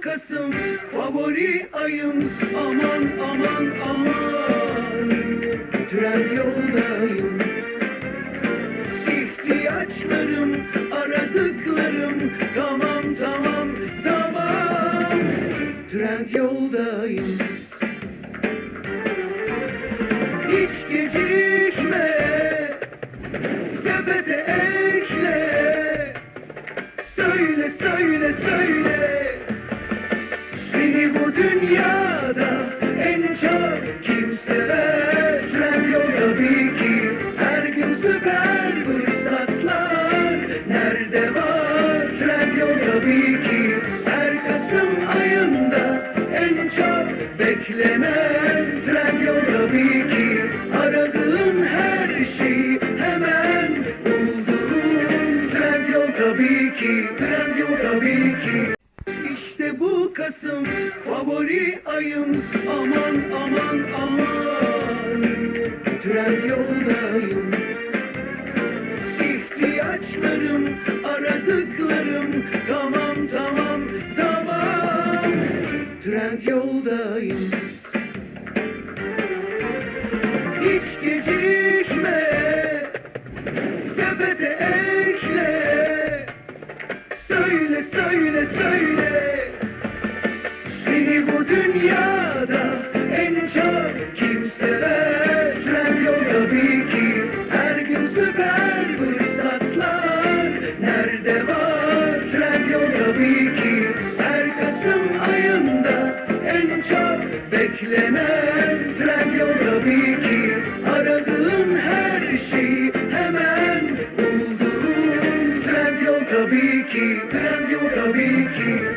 Kasım favori ayım. Aman aman aman. Trend yoldayım İhtiyaçlarım aradıklarım. Tamam tamam tamam. Trend yoldayım. Hiç gecikme Sepete ekle. Söyle söyle söyle Nerede var. Trend yol tabii ki her Kasım ayında en çok beklenen Trend yol tabii ki aradığın her şeyi hemen bulduğun Trend yol tabii ki Trend yol tabii ki işte bu Kasım favori ayım. Aman aman aman. Trend aradıklarım. Tamam tamam tamam. Trend yoldayım. Hiç gecikme Sepete ekle. Söyle söyle söyle. Seni bu dünyada en çok kim sever? Trend yol tabii ki her gün süper tabii ki her Kasım ayında en çok beklenen Trend yol. Tabii ki aradığın her şeyi hemen bulduğun Trend yol. Tabii ki Trend yol. Tabii ki